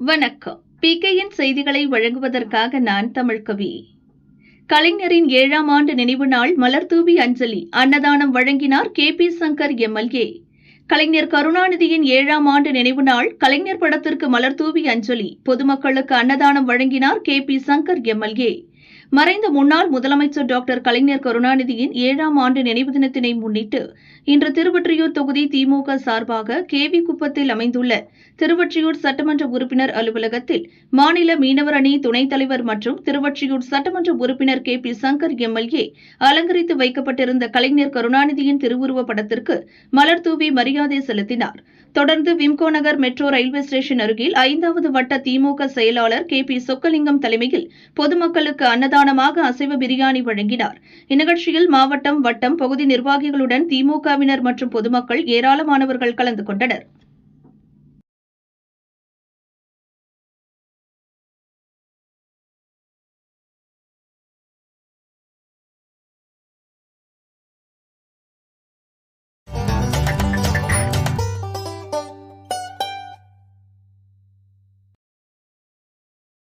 வணக்கம். பிகேயின் செய்திகளை வழங்குவதற்காக நான் தமிழ்கவி கலைஞரின் ஏழாம் ஆண்டு நினைவு நாள் மலர்தூவி அஞ்சலி அன்னதானம் வழங்கினார் K. P. Shankar MLA Kalaignar கருணாநிதியின் ஏழாம் ஆண்டு நினைவு நாள் கலைஞர் படத்திற்கு மலர்தூவி அஞ்சலி. பொதுமக்களுக்கு அன்னதானம் வழங்கினார் கே. பி. சங்கர் எம்எல்ஏ மறைந்த முன்னாள் முதலமைச்சர் டாக்டர் கலைஞர் கருணாநிதியின் ஏழாம் ஆண்டு நினைவு தினத்தினை முன்னிட்டு இன்று திருவொற்றியூர் தொகுதி திமுக சார்பாக கேவி குப்பத்தில் அமைந்துள்ள திருவொற்றியூர் சட்டமன்ற உறுப்பினர் அலுவலகத்தில் மாநில மீனவர் அணி துணைத் தலைவர் மற்றும் திருவொற்றியூர் சட்டமன்ற உறுப்பினர் கே பி சங்கர் எம்எல்ஏ அலங்கரித்து வைக்கப்பட்டிருந்த கலைஞர் கருணாநிதியின் திருவுருவப் படத்திற்கு மலர் தூவி மரியாதை செலுத்தினார். தொடர்ந்து Wimco Nagar metro railway station அருகில் ஐந்தாவது வட்ட திமுக செயலாளர் கே பி சொக்கலிங்கம் தலைமையில் பொதுமக்களுக்கு அன்னதானமாக அசைவ பிரியாணி வழங்கினார். இந்நிகழ்ச்சியில் மாவட்டம் வட்டம் பகுதி நிர்வாகிகளுடன் திமுகவினர் மற்றும் பொதுமக்கள் ஏராளமானவர்கள் கலந்து கொண்டனர்.